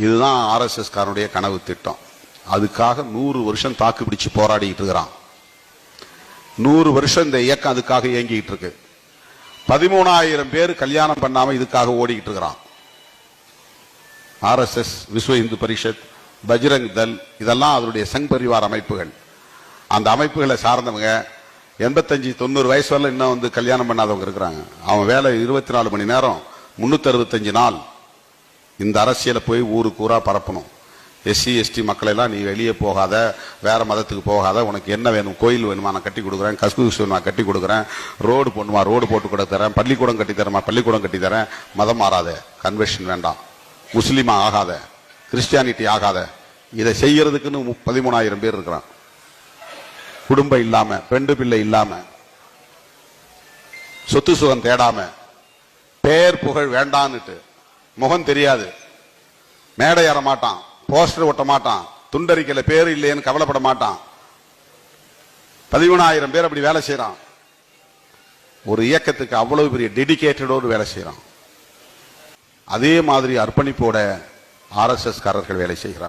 இதுதான் ஆர்எஸ்எஸ் காரனுடைய கனவு திட்டம். அதுக்காக நூறு வருஷம் தாக்கு பிடிச்சு போராடிட்டு இருக்கிறான். நூறு வருஷம் இந்த இயக்கம் அதுக்காக இயங்கிட்டு இருக்கு. பதிமூணாயிரம் பேர் கல்யாணம் பண்ணாம இதுக்காக ஓடிக்கிட்டு இருக்கிறான். ஆர்எஸ்எஸ் விஸ்வ இந்து பரிஷத் பஜ்ரங் தல் இதெல்லாம் அதனுடைய சங் பரிவார் அமைப்புகள். அந்த அமைப்புகளை சார்ந்தவங்க எண்பத்தஞ்சு தொண்ணூறு வயசு வரல இன்னும் வந்து கல்யாணம் பண்ணாதவங்க இருக்கிறாங்க. அவன் வேலை இருபத்தி நாலு மணி நேரம் முன்னூத்தி அறுபத்தஞ்சு நாள். இந்த அரசியலை போய் ஊருக்கு ஊராக பரப்பணும். எஸ்சி எஸ்டி மக்களை எல்லாம் நீ வெளியே போகாத வேற மதத்துக்கு போகாத உனக்கு என்ன வேணும்? கோயில் வேணுமா? நான் கட்டி கொடுக்குறேன். கஸ்கூஸ் வேணுமா? கட்டி கொடுக்குறேன். ரோடு போடணுமா? ரோடு போட்டு கூட தரேன். பள்ளிக்கூடம் கட்டி பள்ளிக்கூடம் கட்டி தரேன். மதம் மாறாத. கன்வெர்ஷன் வேண்டாம். முஸ்லீமா ஆகாத. கிறிஸ்டியானிட்டி ஆகாத. இதை செய்யறதுக்குன்னு பதிமூணாயிரம் பேர் இருக்கிறான். குடும்பம் இல்லாம பெண்டு பிள்ளை இல்லாம சொத்து சுகம் தேடாம பேர் புகழ் வேண்டான்னுட்டு முகம் தெரியாது. மேடை ஏற மாட்டான். போஸ்டர் ஒட்ட மாட்டான். துண்டறிக்கையில பேர் இல்லையேன்னு கவலைப்பட மாட்டான். பதிமூணாயிரம் பேர் அப்படி வேலை செய்யறான் ஒரு இயக்கத்துக்கு அவ்வளவு பெரிய டெடிக்கேட்டடோடு வேலை செய்யறான் அதே மாதிரி அர்ப்பணிப்போட ஆர்எஸ்எஸ் காரர்கள் வேலை செய்கிறார்.